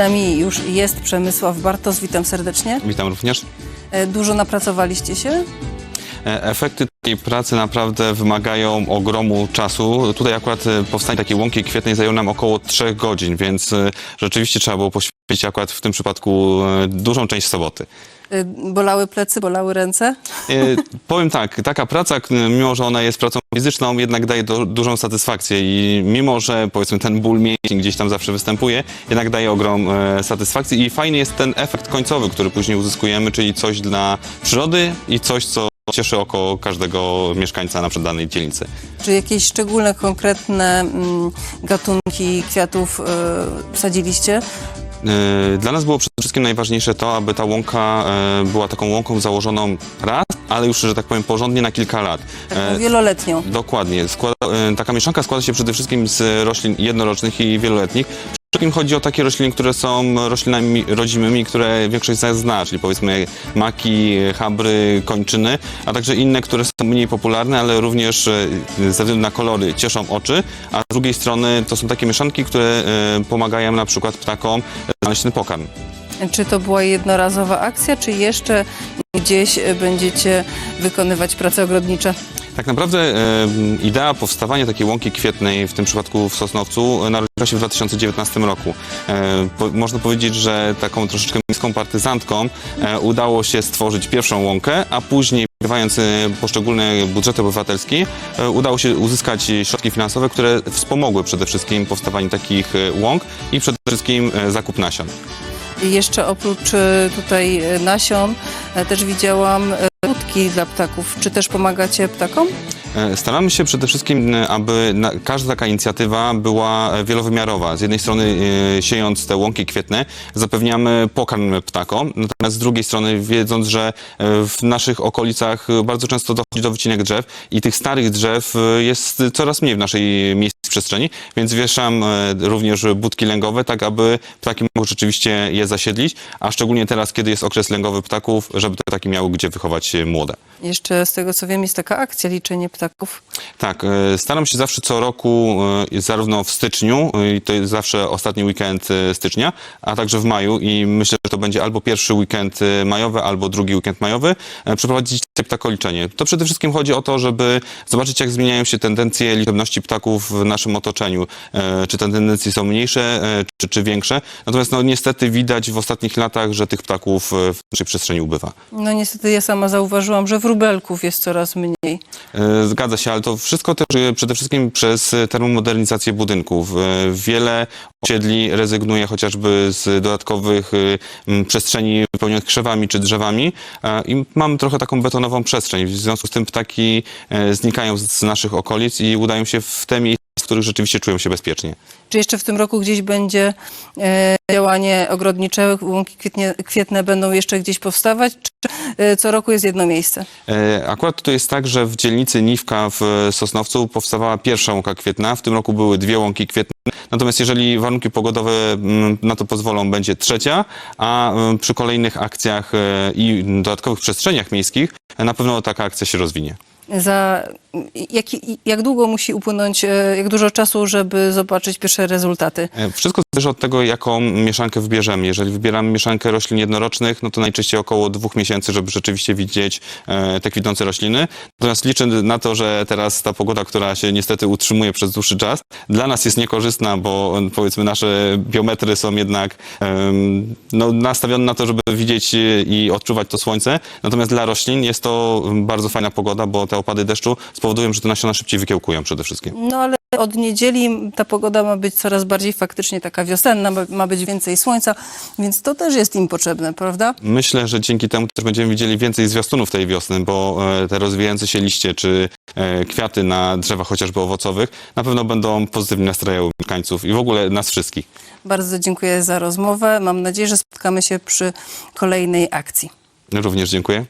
Nami już jest Przemysław Bartos, witam serdecznie. Witam również. E, Dużo napracowaliście się? E, Efekty takiej pracy naprawdę wymagają ogromu czasu. Tutaj akurat e, powstanie takiej łąki kwietnej zajęło nam około 3 godzin, więc rzeczywiście trzeba było poświęcić akurat w tym przypadku dużą część soboty. E, Bolały plecy, bolały ręce? E, Powiem tak, taka praca, k- mimo że ona jest pracą fizyczną, jednak daje do, dużą satysfakcję i mimo, że powiedzmy ten ból mięśni gdzieś tam zawsze występuje, jednak daje ogrom e, satysfakcji i fajny jest ten efekt końcowy, który później uzyskujemy, czyli coś dla przyrody i coś, co cieszy oko każdego mieszkańca na przykład danej dzielnicy. Czy jakieś szczególne, konkretne mm, gatunki kwiatów e, sadziliście? E, Dla nas było przede wszystkim najważniejsze to, aby ta łąka e, była taką łąką założoną raz, ale już, że tak powiem, porządnie na kilka lat. E, wieloletnią. Dokładnie. Składa, e, taka mieszanka składa się przede wszystkim z roślin jednorocznych i wieloletnich. Przede wszystkim chodzi o takie rośliny, które są roślinami rodzimymi, które większość z nas zna, czyli powiedzmy maki, chabry, kończyny, a także inne, które są mniej popularne, ale również e, ze względu na kolory cieszą oczy, a z drugiej strony to są takie mieszanki, które e, pomagają na przykład ptakom znaleźć ten pokarm. Czy to była jednorazowa akcja, czy jeszcze gdzieś e, będziecie wykonywać prace ogrodnicze? Tak naprawdę idea powstawania takiej łąki kwietnej, w tym przypadku w Sosnowcu, narodziła się w 2019 roku. E, po, można powiedzieć, że taką troszeczkę niską partyzantką e, udało się stworzyć pierwszą łąkę, a później Wpływając e, poszczególne budżety obywatelskie, e, udało się uzyskać środki finansowe, które wspomogły przede wszystkim powstawanie takich łąk i przede wszystkim zakup nasion. Jeszcze oprócz e, tutaj e, nasion e, też widziałam budki dla ptaków. Czy też pomagacie ptakom? Staramy się przede wszystkim, aby każda taka inicjatywa była wielowymiarowa. Z jednej strony siejąc te łąki kwietne, zapewniamy pokarm ptakom, natomiast z drugiej strony wiedząc, że w naszych okolicach bardzo często dochodzi do wycinek drzew i tych starych drzew jest coraz mniej w naszej miejskiej przestrzeni, więc wieszam e, również budki lęgowe, tak aby ptaki mogły rzeczywiście je zasiedlić, a szczególnie teraz, kiedy jest okres lęgowy ptaków, żeby te ptaki miały gdzie wychować młode. Jeszcze z tego co wiem jest taka akcja liczenie ptaków. Tak, e, staram się zawsze co roku, e, zarówno w styczniu, i to jest zawsze ostatni weekend stycznia, a także w maju i myślę, że to będzie albo pierwszy weekend majowy, albo drugi weekend majowy, przeprowadzić takie ptakoliczenie. To przede wszystkim chodzi o to, żeby zobaczyć, jak zmieniają się tendencje liczebności ptaków w naszym otoczeniu. E, Czy te tendencje są mniejsze, e, czy, czy większe. Natomiast no, niestety widać w ostatnich latach, że tych ptaków e, w naszej przestrzeni ubywa. No niestety ja sama zauważyłam, że wróbelków jest coraz mniej. Zgadza się, ale to wszystko też przede wszystkim przez termomodernizację budynków. Wiele osiedli rezygnuje chociażby z dodatkowych m, przestrzeni wypełnionych krzewami czy drzewami i mamy trochę taką betonową przestrzeń. W związku z tym ptaki e, znikają z naszych okolic i udają się w te miejsca, w których rzeczywiście czują się bezpiecznie. Czy jeszcze w tym roku gdzieś będzie e, działanie ogrodnicze, łąki kwietnie, kwietne będą jeszcze gdzieś powstawać, czy co roku jest jedno miejsce? E, Akurat to jest tak, że w dzielnicy Niwka w Sosnowcu powstawała pierwsza łąka kwietna. W tym roku były dwie łąki kwietne. Natomiast jeżeli warunki pogodowe mm, na to pozwolą, będzie trzecia, a mm, przy kolejnych akcjach e, i dodatkowych przestrzeniach miejskich e, na pewno taka akcja się rozwinie. Za, jak, jak długo musi upłynąć, e, jak dużo czasu, żeby zobaczyć pierwsze rezultaty? E, Wszystko zależy od tego, jaką mieszankę wybierzemy. Jeżeli wybieramy mieszankę roślin jednorocznych, no to najczęściej około dwóch miesięcy, żeby rzeczywiście widzieć e, te kwitnące rośliny. Natomiast liczę na to, że teraz ta pogoda, która się niestety utrzymuje przez dłuższy czas, dla nas jest niekorzystna, bo powiedzmy nasze biometry są jednak no, nastawione na to, żeby widzieć i odczuwać to słońce. Natomiast dla roślin jest to bardzo fajna pogoda, bo te opady deszczu spowodują, że te nasiona szybciej wykiełkują przede wszystkim. No ale od niedzieli ta pogoda ma być coraz bardziej faktycznie taka wiosenna, ma- być więcej słońca, więc to też jest im potrzebne, prawda? Myślę, że dzięki temu też będziemy widzieli więcej zwiastunów tej wiosny, bo e, te rozwijające się liście czy e, kwiaty na drzewach chociażby owocowych na pewno będą pozytywnie nastrajały mieszkańców i w ogóle nas wszystkich. Bardzo dziękuję za rozmowę. Mam nadzieję, że spotkamy się przy kolejnej akcji. Również dziękuję.